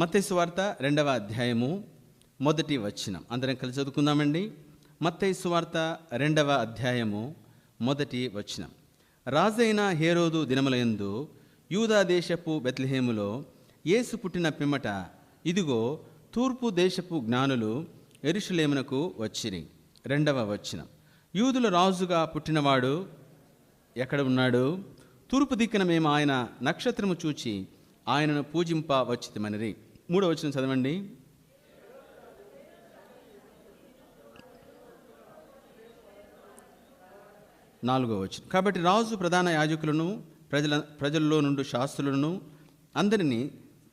మత్తైసు వార్త రెండవ అధ్యాయము మొదటి వచనం. అందరం కలిసి చదువుకుందామండి. మత్తైసు వార్త రెండవ అధ్యాయము మొదటి వచనం. రాజైన హేరోదు దినములందు యూదా దేశపు బెత్లహేములో యేసు పుట్టిన పిమ్మట ఇదిగో తూర్పు దేశపు జ్ఞానులు ఎరుషులేమునకు వచ్చిరి. రెండవ వచనం. యూదుల రాజుగా పుట్టినవాడు ఎక్కడ ఉన్నాడు? తూర్పు దిక్కున మేము ఆయన నక్షత్రము చూచి ఆయనను పూజింప వచ్చితమనిరి. మూడో వచ్చిన చదవండి. నాలుగో వచ్చిన కాబట్టి రాజు ప్రధాన యాజకులను ప్రజల ప్రజల్లో నుండి శాస్త్రులను అందరినీ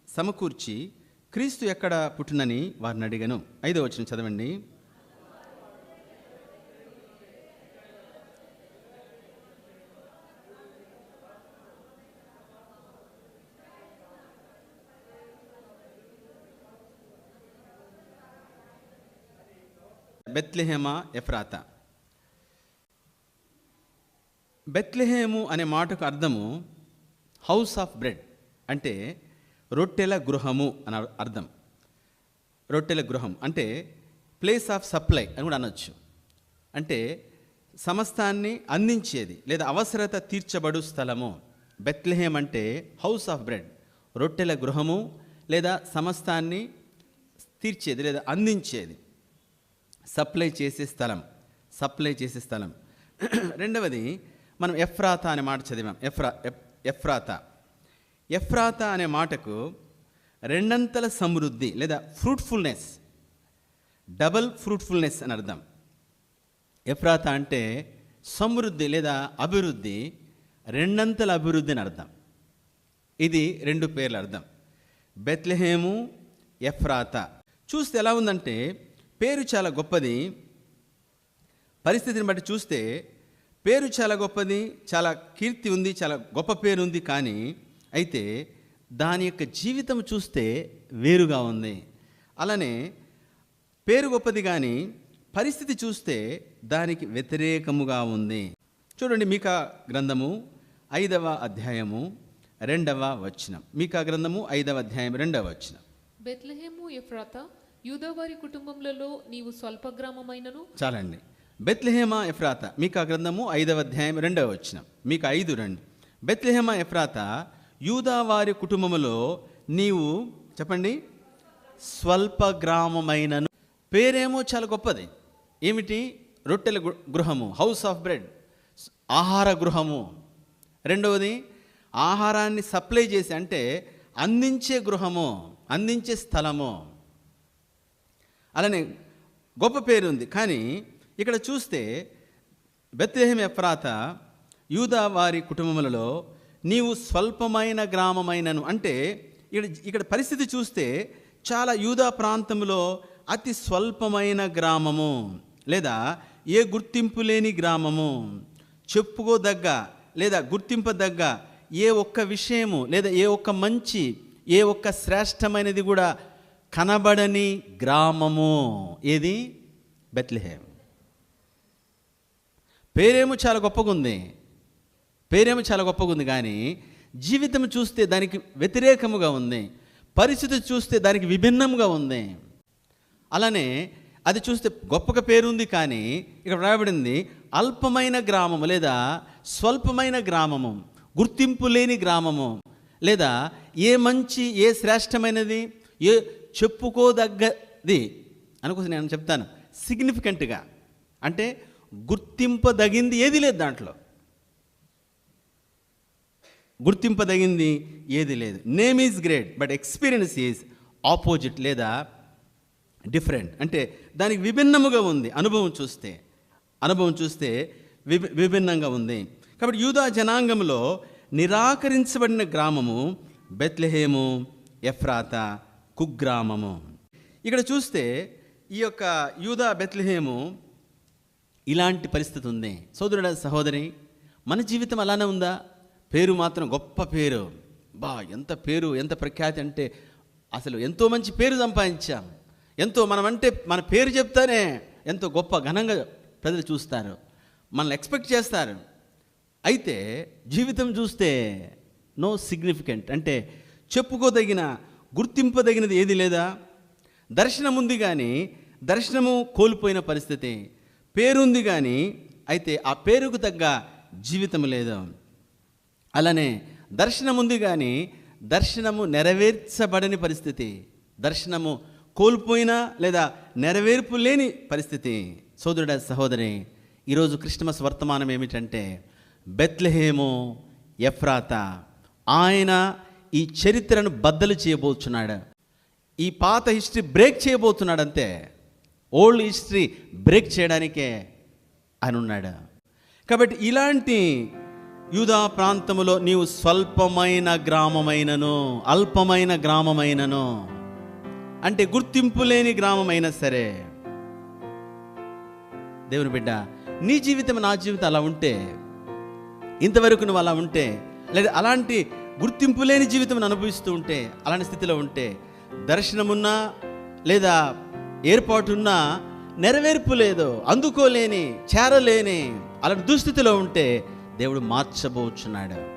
సమకూర్చి క్రీస్తు ఎక్కడ పుట్టినని వారిని అడిగాను. ఐదో వచ్చిన చదవండి. బెత్లెహేమా ఎఫ్రాతా. బెత్లెహేము అనే మాటకు అర్థము హౌస్ ఆఫ్ బ్రెడ్ అంటే రొట్టెల గృహము అని అర్థం. రొట్టెల గృహం అంటే ప్లేస్ ఆఫ్ సప్లై అని కూడా అనొచ్చు. అంటే సమస్తాన్ని అందించేది లేదా అవసరత తీర్చబడు స్థలము. బెత్లెహేమ్ అంటే హౌస్ ఆఫ్ బ్రెడ్ రొట్టెల గృహము లేదా సమస్తాన్ని తీర్చేది లేదా అందించేది. సప్లై చేసే స్థలం సప్లై చేసే స్థలం. రెండవది మనం ఎఫ్రాతా అనే మాట చదివాం. ఎఫ్రా ఎఫ్- ఎఫ్రాతా. అనే మాటకు రెండంతల సమృద్ధి లేదా ఫ్రూట్ఫుల్నెస్ డబల్ ఫ్రూట్ఫుల్నెస్ అని అర్థం. ఎఫ్రాతా అంటే సమృద్ధి లేదా అభివృద్ధి రెండంతల అభివృద్ధి అని అర్థం. ఇది రెండు పేర్ల అర్థం. బెత్లెహేము ఎఫ్రాతా. చూస్తే ఎలా ఉందంటే పేరు చాలా గొప్పది. పరిస్థితిని బట్టి చూస్తే పేరు చాలా గొప్పది చాలా కీర్తి ఉంది చాలా గొప్ప పేరు ఉంది కానీ అయితే దాని యొక్క జీవితం చూస్తే వేరుగా ఉంది. అలానే పేరు గొప్పది కానీ పరిస్థితి చూస్తే దానికి వ్యతిరేకముగా ఉంది. చూడండి మీకా గ్రంథము ఐదవ అధ్యాయము రెండవ వచనం. మీకా గ్రంథము ఐదవ అధ్యాయం రెండవ వచనం. బెత్లహేము ఎఫ్రాతా యూదావారి కుటుంబములలో నీవు స్వల్ప గ్రామమైనను చాలండి. బెత్లహేమ ఎఫ్రాత ఆ గ్రంథము ఐదవ అధ్యాయం రెండవ వచ్చిన మీకు ఐదు రండి. బెత్లహేమ ఎఫ్రాత యూదావారి కుటుంబములో నీవు చెప్పండి స్వల్ప గ్రామమైనను పేరేమో చాలా గొప్పది. ఏమిటి? రొట్టెల గృహము హౌస్ ఆఫ్ బ్రెడ్ ఆహార గృహము. రెండవది ఆహారాన్ని సప్లై చేసి అంటే అందించే గృహము అందించే స్థలము. అలానే గొప్ప పేరు ఉంది కానీ ఇక్కడ చూస్తే బెత్లెహేం ఎఫ్రాత యూదా వారి కుటుంబములలో నీవు స్వల్పమైన గ్రామమైనను అంటే ఇక్కడ ఇక్కడ పరిస్థితి చూస్తే చాలా యూదా ప్రాంతంలో అతి స్వల్పమైన గ్రామము లేదా ఏ గుర్తింపు లేని గ్రామము చెప్పుకోదగ్గ లేదా గుర్తింపదగ్గ ఏ ఒక్క విషయము లేదా ఏ ఒక్క మంచి ఏ ఒక్క శ్రేష్టమైనది కూడా కనబడని గ్రామము ఏది? బెత్లెహేం. పేరేమో చాలా గొప్పగా ఉంది పేరేమో చాలా గొప్పగా ఉంది కానీ జీవితం చూస్తే దానికి వ్యతిరేకముగా ఉంది. పరిస్థితి చూస్తే దానికి విభిన్నంగా ఉంది. అలానే అది చూస్తే గొప్పగా పేరుంది కానీ ఇక్కడ రాయబడింది అల్పమైన గ్రామము లేదా స్వల్పమైన గ్రామము గుర్తింపు లేని గ్రామము లేదా ఏ మంచి ఏ శ్రేష్టమైనది ఏ చెప్పుకోదగ్గది. అనుకోసం నేను చెప్తాను. సిగ్నిఫికెంట్గా అంటే గుర్తింపదగింది ఏది లేదు దాంట్లో. గుర్తింపదగింది ఏది లేదు. Name is great but experience is opposite లేదా డిఫరెంట్ అంటే దానికి విభిన్నముగా ఉంది. అనుభవం చూస్తే అనుభవం చూస్తే విభి విభిన్నంగా ఉంది. కాబట్టి యూదా జనాంగంలో నిరాకరించబడిన గ్రామము బెత్లెహేము ఎఫ్రాత కుగ్రామము. ఇక్కడ చూస్తే ఈ యొక్క యూదా బెత్లహేము ఇలాంటి పరిస్థితి ఉంది సోదరుడ సహోదరి మన జీవితం అలానే ఉందా? పేరు మాత్రం గొప్ప పేరు. బా ఎంత పేరు ఎంత ప్రఖ్యాతి అంటే అసలు ఎంతో మంచి పేరు సంపాదించాం. ఎంతో మనం అంటే మన పేరు చెప్తానే ఎంతో గొప్ప ఘనంగా ప్రజలు చూస్తారు. మనల్ని ఎక్స్పెక్ట్ చేస్తారు. అయితే జీవితం చూస్తే నో సిగ్నిఫికెంట్. అంటే చెప్పుకోదగిన గుర్తింపదగినది ఏది లేదా? దర్శనం ఉంది కానీ దర్శనము కోల్పోయిన పరిస్థితి. పేరుంది కానీ అయితే ఆ పేరుకు తగ్గ జీవితం లేదు. అలానే దర్శనం ఉంది కానీ దర్శనము నెరవేర్చబడని పరిస్థితి. దర్శనము కోల్పోయిన లేదా నెరవేర్పు లేని పరిస్థితి. సోదరుడ సహోదరి ఈరోజు క్రిస్టమస్ వర్తమానం ఏమిటంటే బెత్లహేము ఎఫ్రాత. ఆయన ఈ చరిత్రను బద్దలు చేయబోతున్నాడు ఈ పాత హిస్టరీ బ్రేక్ చేయబోతున్నాడు అంతే ఓల్డ్ హిస్టరీ బ్రేక్ చేయడానికే అని ఉన్నాడు కాబట్టి ఇలాంటి యూదా ప్రాంతములో నీవు స్వల్పమైన గ్రామమైనను అల్పమైన గ్రామమైనను అంటే గుర్తింపు లేని గ్రామమైనా సరే. దేవుని బిడ్డ నీ జీవితం నా జీవితం అలా ఉంటే ఇంతవరకు నువ్వు అలా ఉంటే లేదా అలాంటి గుర్తింపు లేని జీవితం అనుభవిస్తూ ఉంటే అలాంటి స్థితిలో ఉంటే దర్శనమున్నా లేదా ఏర్పాటున్నా నెరవేర్పు లేదు అందుకోలేని చేరలేని అలాంటి దుస్థితిలో ఉంటే దేవుడు మార్చబోచున్నాడు.